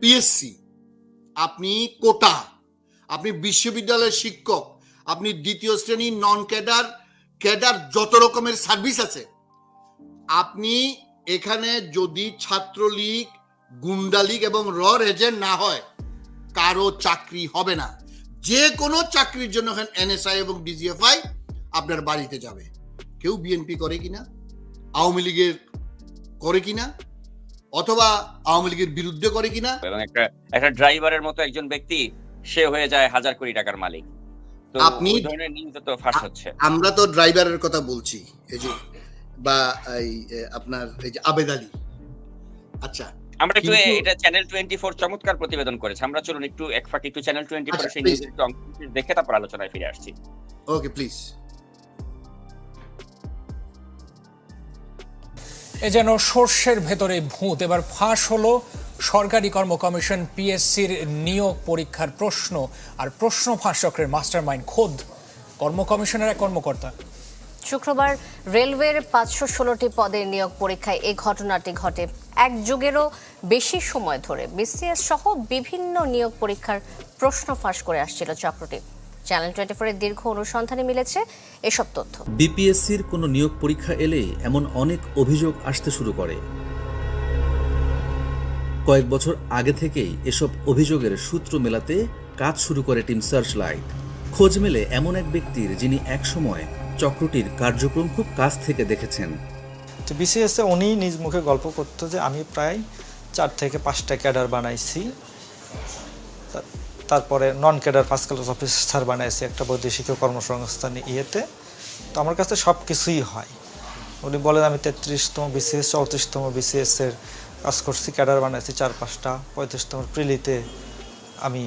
PSC আপনি কোটা, আপনি বিশ্ববিদ্যালয়ের শিক্ষক, আপনি দ্বিতীয় শ্রেণি নন ক্যাডার ক্যাডার যত রকমের সার্ভিস আছে, আপনি এখানে যদি ছাত্রলীগ, গুন্ডালীগ এবং র এজেন্ট না হয়, কারও চাকরি হবে না। যে কোনো চাকরির জন্য এনএসআই এবং ডিজিএফআই আপনার বাড়িতে যাবে। কেউ বিএনপি করে কিনা? আওয়ামী লীগের করে কিনা? অথবা আওয়ামী লীগের বিরুদ্ধে করে কিনা? এবং একটা একটা ড্রাইভারের মতো একজন ব্যক্তি সে হয়ে যায় হাজার কোটি টাকার মালিক। আপনি- তো ফাঁস হচ্ছে। আমরা তো ড্রাইভারের কথা বলছি এই যে বা এই আপনার এই যে আবেদ আলী। আচ্ছা আমরা একটু এটা চ্যানেল টোয়েন্টি ফোর চমৎকার প্রতিবেদন করেছে। আমরা চলুন একটু এক ফাঁকে একটু চ্যানেল টোয়েন্টি ফোর আচ্ছা, সেই অংশ দেখে তারপর আলোচনায় ফিরে আসছি। ওকে প্লিজ এ যেন সর্ষের ভেতরে ভূত। এবার ফাঁস হলো সরকারি কর্ম কমিশন পিএসসির নিয়োগ পরীক্ষার প্রশ্ন আর প্রশ্ন ফাঁস চক্রের মাস্টার মাইন্ড খোদ কর্ম কমিশনের এক কর্মকর্তা। শুক্রবার রেলওয়ের পাঁচশো ষোলোটি পদের নিয়োগ পরীক্ষায় এই ঘটনাটি ঘটে। এক যুগেরও বেশি সময় ধরে বিসিএস সহ বিভিন্ন নিয়োগ পরীক্ষার প্রশ্ন ফাঁস করে আসছিল চক্রটি। চ্যানেল টোয়েন্টি ফোরের দীর্ঘ অনুসন্ধানে মিলেছে এসব তথ্য। বিপিএসসির কোনো নিয়োগ পরীক্ষা এলেই এমন অনেক অভিযোগ আসতে শুরু করে। কয়েক বছর আগে থেকেই এসব অভিযোগের সূত্র মেলাতে কাজ শুরু করে টিম সার্চ লাইট খোঁজ মেলে এমন এক ব্যক্তির যিনি একসময় চক্রটির কার্যক্রম খুব কাছ থেকে দেখেছেন। তো বিসিএসে উনি নিজ মুখে গল্প করতো যে আমি প্রায় চার থেকে পাঁচটা ক্যাডার বানাইছি। তারপরে non cadre first class officer বানাইছে একটা বৈদেশিক কর্মসংস্থান ইয়েতে। তো আমার কাছে সব কিছুই হয়। উনি বলেন, আমি তেত্রিশতম বিসিএস চৌত্রিশতম বিসিএস এর কাজ করছি, ক্যাডার বানাইছি, চার পাঁচটা পঁয়ত্রিশতম প্রিলিতে আমি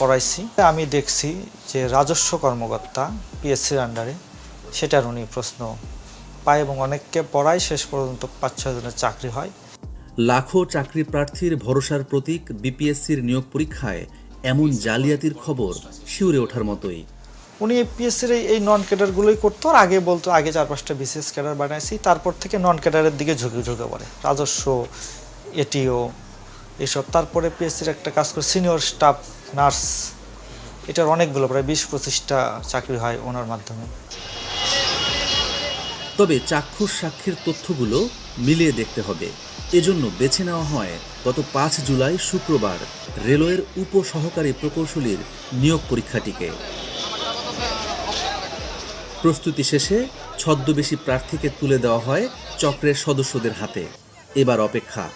পড়াইছি। আমি দেখছি যে রাজস্ব কর্মকর্তা পিএসসির আন্ডারে সেটার উনি প্রশ্ন পায় এবং অনেককে পড়ায়, শেষ পর্যন্ত পাঁচ ছয় জনের চাকরি হয়। লাখো চাকরি প্রার্থীর ভরসার প্রতীক বিপিএসসির নিয়োগ পরীক্ষায় এমন জালিয়াতির খবর শিউরে ওঠার মতোই। উনি পিএসসির এই নন ক্যাডারগুলোই করতো আর আগে বলতো আগে চার পাঁচটা বিসিএস ক্যাডার বানাইছি তারপর থেকে নন ক্যাডারের দিকে ঝুঁকে ঝুঁকে পড়ে। রাজস্ব এটিও এসব। তারপরে পিএসসির একটা কাজ করে সিনিয়র স্টাফ নার্স এটার অনেকগুলো প্রায় বিশ পঁচিশটা চাকরি হয় ওনার মাধ্যমে। তবে চাক্ষুষ সাক্ষীর তথ্যগুলো মিলিয়ে দেখতে হবে। এজন্য বেছে নেওয়া হয় গত পাঁচ জুলাই শুক্রবার রেলওয়ের উপসহকারী প্রকৌশলীর নিয়োগ পরীক্ষাটিকে। প্রস্তুতি শেষে ছদ্মবেশী প্রার্থীকে তুলে দেওয়া হয় চক্রের সদস্যদের হাতে। এবার অপেক্ষা।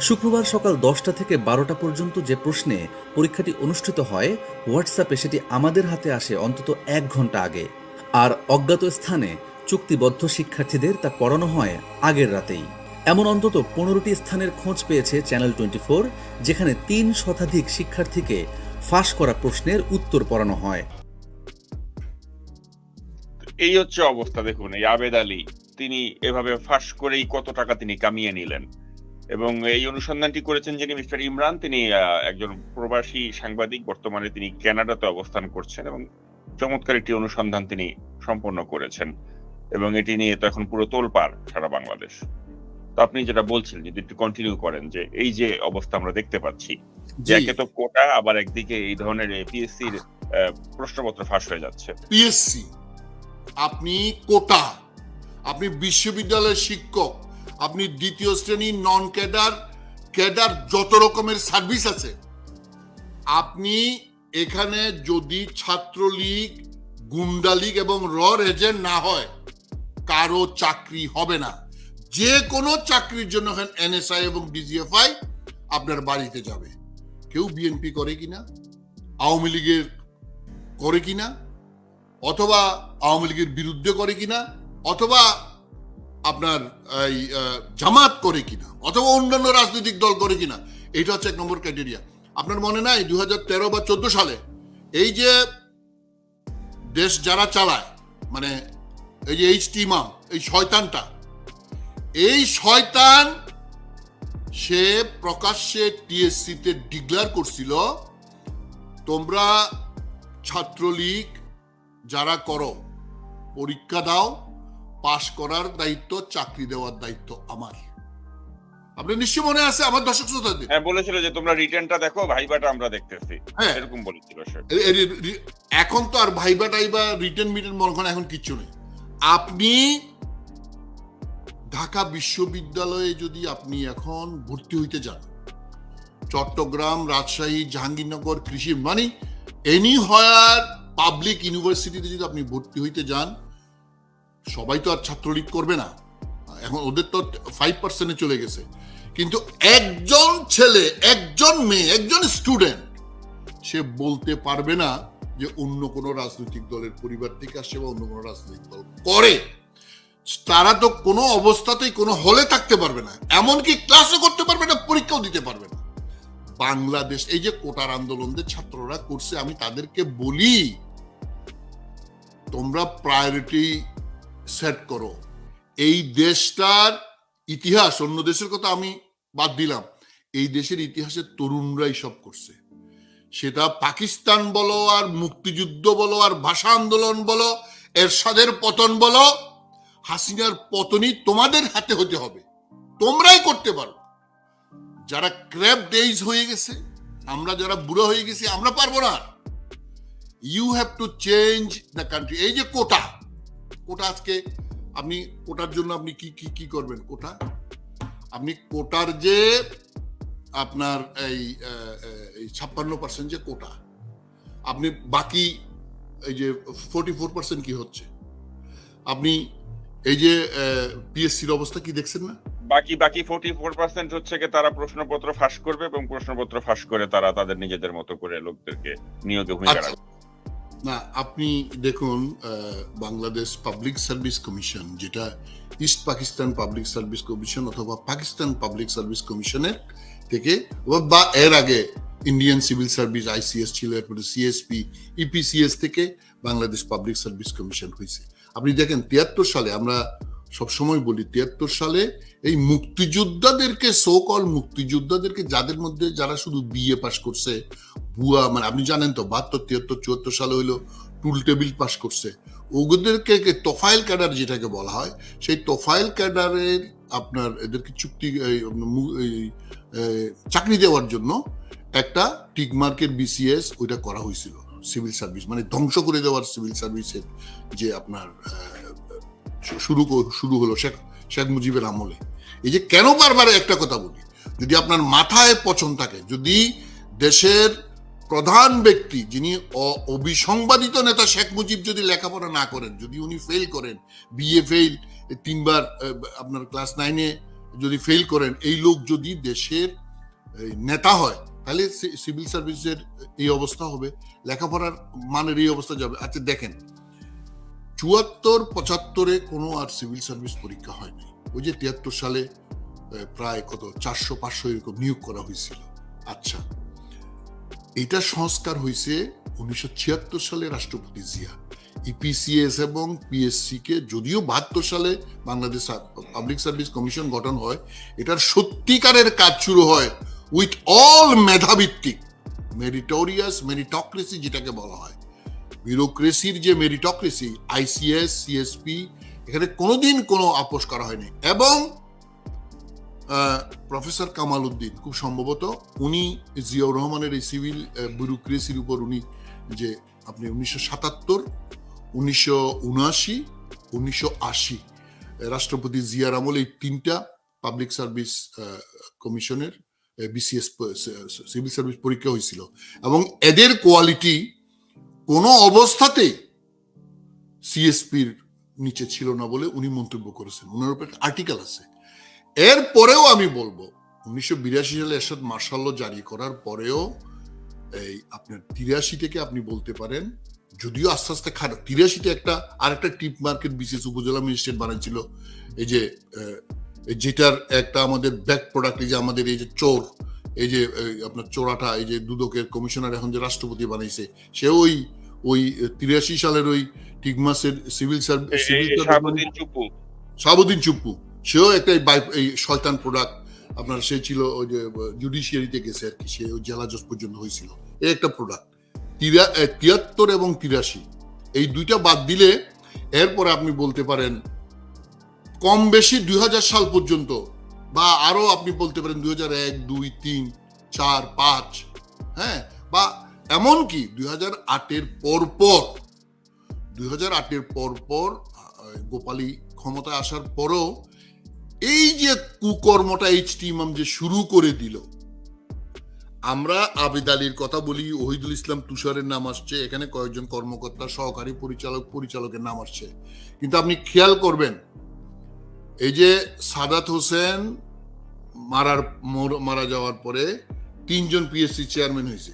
শুক্রবার সকাল দশটা থেকে বারোটা পর্যন্ত যে প্রশ্নে পরীক্ষাটি অনুষ্ঠিত হয়, হোয়াটসঅ্যাপে সেটি আমাদের হাতে আসে অন্তত এক ঘণ্টা আগে। আর অজ্ঞাত স্থানে চুক্তিবদ্ধ শিক্ষার্থীদের তা পড়ানো হয় আগের রাতেই। এমন অন্তত পনেরোটি স্থানের খোঁজ পেয়েছে চ্যানেল টোয়েন্টি ফোর যেখানে তিন শতাধিক শিক্ষার্থীকে ফাঁস করা প্রশ্নের উত্তর পড়ানো হয়। এই হচ্ছে অবস্থা, দেখুন, এই আবেদ আলী, তিনি এভাবে ফাঁস করেই কত টাকা তিনি কামিয়ে নিলেন। এবং এই অনুসন্ধানটি করেছেন যিনি মিস্টার ইমরান, তিনি একজন প্রবাসী সাংবাদিক, বর্তমানে তিনি কানাডাতে অবস্থান করছেন এবং চমৎকার একটি অনুসন্ধান তিনি সম্পন্ন করেছেন। এবং এটি নিয়ে তো এখন পুরো তোলপাড় সারা বাংলাদেশ। তো আপনি যেটা বলছিলেন যদি একটু কন্টিনিউ করেন যে এই যে অবস্থা আমরা দেখতে পাচ্ছি একে তো কোটা আবার একদিকে এই ধরনের পিএসসির প্রশ্নপত্র ফাঁস হয়ে যাচ্ছে। পিএসসি আপনি কোটা আপনি বিশ্ববিদ্যালয়ের শিক্ষক আপনি দ্বিতীয় শ্রেণি নন ক্যাডার ক্যাডার যত রকমের সার্ভিস আছে আপনি এখানে যদি ছাত্রলীগ গুন্ডালীগ এবং র এজেন্ট না হয় কারও চাকরি হবে না। যে কোনো চাকরির জন্য এনএসআই এবং ডিজিএফআই আপনার বাড়িতে যাবে। কেউ বিএনপি করে কিনা? আওয়ামী লীগের করে কিনা? অথবা আওয়ামী লীগের বিরুদ্ধে করে কিনা? অথবা আপনার এই জামাত করে কিনা? অথবা অন্যান্য রাজনৈতিক দল করে কিনা? এইটা হচ্ছে এক নম্বর ক্রাইটেরিয়া আপনার মনে নাই দু বা চোদ্দ সালে এই যে দেশ যারা চালায় মানে এই যে এইচ টি ইমাম এই শয়তানটা। এই শয়তান সে প্রকাশ্যে টিএসসিতে ডিক্লেয়ার করছিল তোমরা ছাত্রলীগ যারা করো পরীক্ষা দাও পাশ করার দায়িত্ব চাকরি দেওয়ার দায়িত্ব আমার। আপনি নিশ্চয় মনে আছে আমার দর্শক শ্রোতাদের? হ্যাঁ বলেছিল যে তোমরা রিটার্নটা দেখো ভাইবাটা আমরা দেখতেছি। হ্যাঁ। এরকম বলেছিল এখন তো আর ভাইবা টাইবা রিটার্ন মিটেন মনে এখন কিচ্ছু নেই। আপনি ঢাকা বিশ্ববিদ্যালয়ে যদি আপনি এখন ভর্তি হইতে যান, চট্টগ্রাম, রাজশাহী, জাহাঙ্গীরনগর, কৃষি মানে এনি হয়ার পাবলিক ইউনিভার্সিটিতে যদি আপনি ভর্তি হইতে যান, সবাই তো আর ছাত্রলীগ করবে না। এখন ওদের তো ফাইভ পার্সেন্টে চলে গেছে। কিন্তু একজন ছেলে, একজন মেয়ে, একজন স্টুডেন্ট সে বলতে পারবে না যে অন্য কোনো রাজনৈতিক দলের পরিবার থেকে আসছে বা অন্য কোনো রাজনৈতিক দল করে, তারা তো কোনো অবস্থাতেই কোনো হলে থাকতে পারবে না, এমনকি ক্লাসও করতে পারবে না, পরীক্ষাও দিতে পারবে না। বাংলাদেশ, এই যে কোটার আন্দোলনদের ছাত্ররা করছে, আমি তাদেরকে বলি, তোমরা প্রায়োরিটি সেট করো। এই দেশটার ইতিহাস, অন্য দেশের কথা আমি বাদ দিলাম, এই দেশের ইতিহাসে তরুণরাই সব করছে। সেটা পাকিস্তান বলো আর মুক্তিযুদ্ধ বলো আর ভাষা আন্দোলন বলো, এরশাদের পতন বলো, হাসিনার পতনই তোমাদের হাতে হতে হবে। তোমরাই করতে পারো। যারা ক্র্যাপ ডেইজ হয়ে গেছে, আমরা যারা বুড়ো হয়ে গেছি, আমরা পারব না you have to change the country এই যে কোটা কোটা আজকে আপনি কোটার জন্য আপনি কি কি কি করবেন? কোটা? আপনি কোটার যে আপনার এই ছাপ্পান্ন পার্সেন্ট যে কোটা আপনি বাকি এই যে ফোর্টি ফোর পার্সেন্ট কি হচ্ছে? আপনি এই যে পিএসসির অবস্থা কি দেখছেন না? বাকি বাকি ফোর্টি ফোর পার্সেন্ট হচ্ছে কি তারা প্রশ্নপত্র ফাঁস করবে এবং প্রশ্নপত্র ফাঁস করে তারা তাদের নিজেদের মতো করে লোকদেরকে নিয়োগে ভূমিকা আচ্ছা। রাখবে। না আপনি দেখুন বাংলাদেশ পাবলিক সার্ভিস কমিশন যেটা East Pakistan public service commission অথবা পাকিস্তান পাবলিক সার্ভিস কমিশনের থেকে বা এর আগে ইন্ডিয়ান সিভিল সার্ভিস আইসিএস ছিল এরপরে সিএসপি ইপিসিএস থেকে বাংলাদেশ পাবলিক সার্ভিস কমিশন হয়েছে। আপনি দেখেন, তিয়াত্তর সালে আমরা সবসময় বলি, তিয়াত্তর সালে এই মুক্তিযোদ্ধাদেরকে সোকল মুক্তিযোদ্ধাদেরকে, যাদের মধ্যে যারা শুধু বিএ পাশ করছে, ভুয়া মানে আপনি জানেন তো, বাহাত্তর, তিয়াত্তর, চুয়াত্তর সালে হইল টুল টেবিল পাস করছে। ওদেরকে কে- তোফাইল ক্যাডার যেটাকে বলা হয়, সেই তোফাইল ক্যাডারের আপনার এদেরকে চুক্তি চাকরি দেওয়ার জন্য একটা টিকমার্কের বিসিএস ওইটা করা হয়েছিল সিভিল সার্ভিস মানে ধ্বংস করে দেওয়ার সিভিল সার্ভিসের যে আপনার শুরু শুরু হলো শেখ শেখ মুজিবের আমলে। এই যে কেন বারবার একটা কথা বলি, যদি আপনার মাথায় পছন্দ থাকে, যদি দেশের প্রধান ব্যক্তি যিনি অবিসংবাদিত নেতা শেখ মুজিব যদি লেখাপড়া না করেন, যদি উনি ফেল করেন বিএ ফেল তিনবার আপনার ক্লাস নাইনে যদি ফেল করেন, এই লোক যদি দেশের নেতা হয়, তাহলে সিভিল সার্ভিসের এই অবস্থা হবে, লেখাপড়ার মানের এই অবস্থা যাবে। আচ্ছা দেখেন, চুয়াত্তর, পঁচাত্তরে কোনো আর সিভিল সার্ভিস পরীক্ষা হয়নি ওই যে তিয়াত্তর সালে প্রায় কত, চারশো, পাঁচশো এরকম নিয়োগ করা হয়েছিল। আচ্ছা এটা সংস্কার হয়েছে উনিশশো ছিয়াত্তর সালে রাষ্ট্রপতি জিয়া। ইপিসিএস এবং পিএসসি কে যদিও বাহাত্তর সালে বাংলাদেশ পাবলিক সার্ভিস কমিশন গঠন হয়, এটার সত্যিকারের কাজ শুরু হয় উইথ অল মেধাভিত্তিক মেরিটোরিয়াস মেরিটক্রেসি যেটাকে বলা হয়। বিউরোক্রেসির যে মেরিটক্রেসি আইসিএস সিএসপি এখানে কোনোদিন কোনো আপোষ করা হয়নি। এবং প্রফেসর কামাল উদ্দিন, খুব সম্ভবত উনি জিয়াউর রহমানের এই সিভিল ব্যুরোক্রেসির উপর উনি যে আপনি উনিশশো সাতাত্তর উনিশশো রাষ্ট্রপতি জিয়ার আমলে এই তিনটা পাবলিক সার্ভিস কমিশনের বিসিএস সিভিল সার্ভিস পরীক্ষা হয়েছিল। এবং এদের কোয়ালিটি কোনো অবস্থাতেই সিএসপির নিচে ছিল না বলে উনি মন্তব্য করেছেন। ওনার উপর আর্টিকেল আছে। এরপরেও আমি বলব, উনিশশো বিরাশি সালে এরশাদ মার্শাল্য জারি করার পরেও এই আপনার তিরাশি থেকে আপনি বলতে পারেন যদিও আস্তে আস্তে খারাপ তিরাশিতে একটা আরেকটা টিপ মার্কেট বিশেষ উপজেলা ম্যাজিস্ট্রেট বানাইছিল। এই যে যেটার একটা আমাদের ব্যাক প্রোডাক্ট এই যে আমাদের এই যে চোর এই যে আপনার চোরাটা এই যে দুদকের কমিশনার এখন যে রাষ্ট্রপতি বানাইছে সে ওই ওই তিরাশি সালের ওই টিকমাসের সিভিল সার্ভিস সাবুদ্দিন চুপ্পু সেও একটা বাই- এই শয়তান প্রোডাক্ট আপনার সে ছিল ওই যে জুডিশিয়ারিতে গেছে আর কি সে ওই জেলা জজ পর্যন্ত হয়েছিল। এই একটা প্রোডাক্ট। তিয়াত্তর এবং তিরাশি। এই দুইটা বাদ দিলে এরপরে আপনি বলতে পারেন, কম বেশি দুই সাল পর্যন্ত বা আরও আপনি বলতে পারেন দুই হাজার এক, দুই, তিন, চার, পাঁচ হ্যাঁ? বা এমনকি দুই হাজার আটের পরপর দুই হাজার আটের পরপর গোপালী ক্ষমতায় আসার পরও এই যে কুকর্মটা এইচ টি ইমাম যে শুরু করে দিল আমরা আবেদ আলীর কথা বলি, ওহিদুল ইসলাম তুষারের নাম আসছে, এখানে কয়েকজন কর্মকর্তা, সহকারী পরিচালক, পরিচালকের নাম আসছে। কিন্তু আপনি খেয়াল করবেন, এই যে সাদাত হোসেন মারার, মর- যাওয়ার পরে তিনজন পিএসসি চেয়ারম্যান হয়েছে।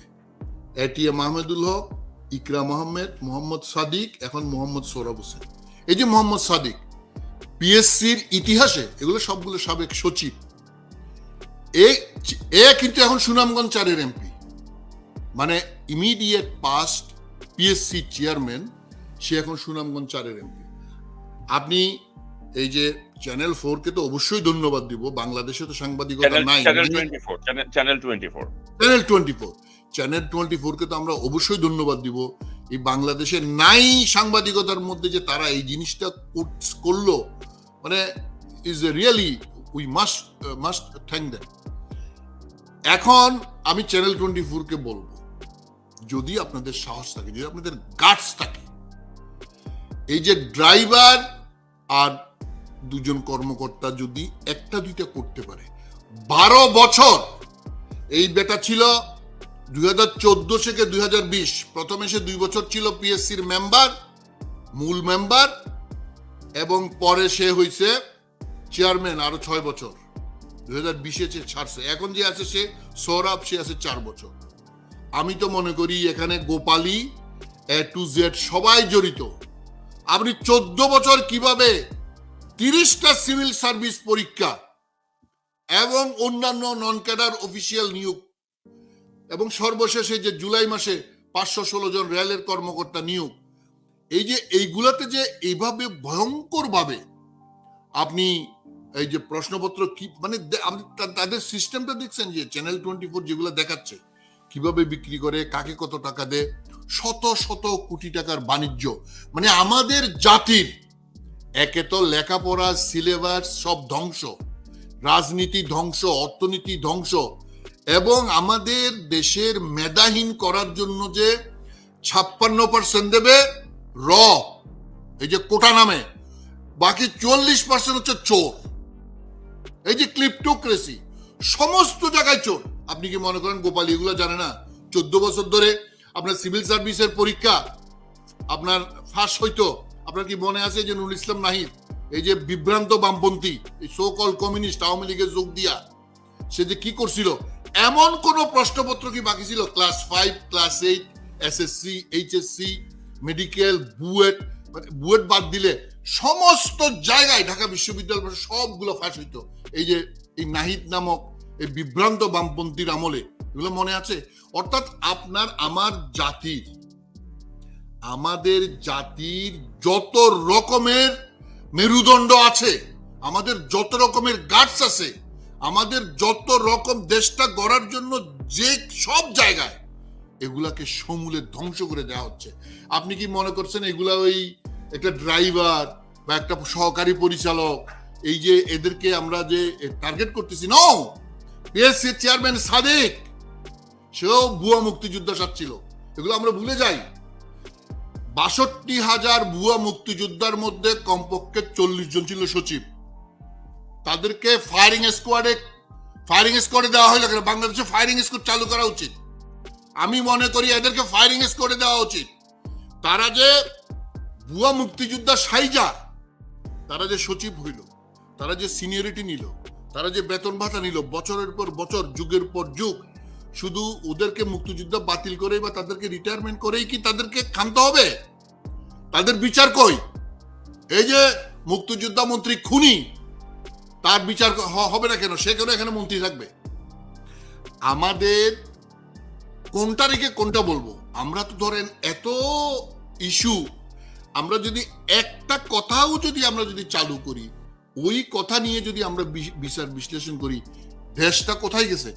এটিএম মাহমুদুল হক, ইকরাম আহমেদ, মোহাম্মদ সাদিক, এখন মোহাম্মদ সৌরভ হোসেন। এই যে মোহাম্মদ সাদিক পিএসসির ইতিহাসে এগুলো সবগুলো সাবেক সচিব। এ এ কিন্তু এখন সুনামগঞ্জ চারের এমপি। মানে ইমিডিয়েট পাস্ট পিএসসি চেয়ারম্যান সে এখন সুনামগঞ্জ চারের এমপি। আপনি এই যে চ্যানেল ফোর কে তো অবশ্যই ধন্যবাদ দিব বাংলাদেশে তো সাংবাদিকতা নাই। Channel twenty four channel twenty four channel twenty four channel তো আমরা অবশ্যই ধন্যবাদ দিব। এই বাংলাদেশে নাই সাংবাদিকতার মধ্যে যে তারা এই জিনিসটা করল। মানে is really we must must thank them এখন আমি চ্যানেল টোয়েন্টি ফোরকে বলব, যদি আপনাদের সাহস থাকে, যদি আপনাদের গার্ডস থাকে, এই যে ড্রাইভার আর দুজন কর্মকর্তা যদি একটা দুইটা করতে পারে, বারো বছর, এই বেটা ছিল দুই হাজার চোদ্দ থেকে দুই হাজার বিশ, প্রথমে সে দুই বছর ছিল পিএসসির মেম্বার মূল মেম্বার এবং পরে সে হয়েছে চেয়ারম্যান আরও ছয় বছর। দুই হাজার বিশে ছাড়ছে, এখন যে আছে সে, সৌরভ, সে আছে চার বছর। আমি তো মনে করি এখানে গোপালী এ টু জেড সবাই জড়িত। আপনি চোদ্দ বছর কীভাবে তিরিশটা সিভিল সার্ভিস পরীক্ষা এবং অন্যান্য নন ক্যাডার অফিসিয়াল নিয়োগ এবং সর্বশেষে যে জুলাই মাসে পাঁচশো ষোলো জন রেলের কর্মকর্তা নিয়োগ, এই যে এইগুলাতে যে এইভাবে ভয়ঙ্কর ভাবে আপনি এই যে প্রশ্নপত্র কি মানে আপনি তাদের সিস্টেমটা দেখছেন যে চ্যানেল টোয়েন্টি ফোর যেগুলো দেখাচ্ছে, কীভাবে বিক্রি করে, কাকে কত টাকা দেয়, শত শত কোটি টাকার বাণিজ্য। মানে আমাদের জাতির একে তো লেখাপড়া সিলেবাস সব ধ্বংস, রাজনীতি ধ্বংস, অর্থনীতি ধ্বংস, এবং আমাদের দেশের মেধাহীন করার জন্য যে ছাপ্পান্ন পার্সেন্ট দেবে র, এই যে কোটা নামে, বাকি চল্লিশ পার্সেন্ট হচ্ছে চোর। এই যে ক্লিপ্টোক্রেসি, সমস্ত জায়গায় চোর। আপনি কি মনে করেন গোপাল, এগুলো জানে না? চোদ্দ বছর ধরে আপনার সিভিল সার্ভিসের পরীক্ষা, আপনার ফাঁস হইতো। আপনার কি মনে আছে যে নুরুল ইসলাম নাহিদ, এই যে বিভ্রান্ত বামপন্থী, এই সো কল কমিউনিস্ট আওয়ামী লীগের যোগ দিয়া, সে যে কি করছিল? এমন কোন প্রশ্নপত্র কি বাকি ছিল? Class five, class eight SSC HSC medical, BUET মানে বুয়েট বাদ দিলে সমস্ত জায়গায় ঢাকা বিশ্ববিদ্যালয় সবগুলো ফাঁস হইতো। এই যে এই নাহিদ নামক এই বিভ্রান্ত বামপন্থীর আমলে, এগুলো মনে আছে? অর্থাৎ আপনার, আমার জাতির, আমাদের জাতির যত রকমের মেরুদণ্ড আছে, আমাদের যত রকমের গার্ডস আছে, আমাদের যত রকম দেশটা গড়ার জন্য যে সব জায়গায় এগুলাকে সমূলে ধ্বংস করে দেওয়া হচ্ছে। আপনি কি মনে করছেন এগুলা ওই একটা ড্রাইভার বা একটা সহকারী পরিচালক এই যে এদেরকে আমরা যে টার্গেট করতেছি ন পিএসসি চেয়ারম্যান সাদেক, সেও ভুয়া মুক্তিযোদ্ধা সাচ্ছিল এগুলো আমরা ভুলে যাই। বাষট্টি হাজার ভুয়া মুক্তিযোদ্ধার মধ্যে কমপক্ষে চল্লিশ জন ছিল সচিব। তাদেরকে ফায়ারিং স্কোয়াডে ফায়ারিং স্কোয়াডে দেওয়া হলো কেন? বাংলাদেশে ফায়ারিং স্কোয়াড চালু করা উচিত। আমি মনে করি এদেরকে ফায়ারিং স্কোয়াডে দেওয়া উচিত। তারা যে ভুয়া মুক্তিযোদ্ধা সাইজা, তারা যে সচিব হইল। তারা যে সিনিয়রিটি নিল, তারা যে বেতন ভাতা নিল, বছরের পর বছর, যুগের পর যুগ, শুধু ওদেরকে মুক্তিযুদ্ধ বাতিল করে বা তাদেরকে রিটায়ারমেন্ট করেই কি তাদেরকে খামতে হবে? তাদের বিচার কই? এই যে মুক্তিযোদ্ধা মন্ত্রী খুনি, তার বিচার হবে না কেন? সে কেন এখানে মন্ত্রী থাকবে? আমাদের কোনটা রেখে কোনটা বলব? আমরা তো ধরেন এত ইস্যু আমরা যদি একটা কথাও যদি আমরা যদি চালু করি ওই কথা নিয়ে যদি আমরা বিচার বিশ্লেষণ করি দেশটা কোথায় গেছে?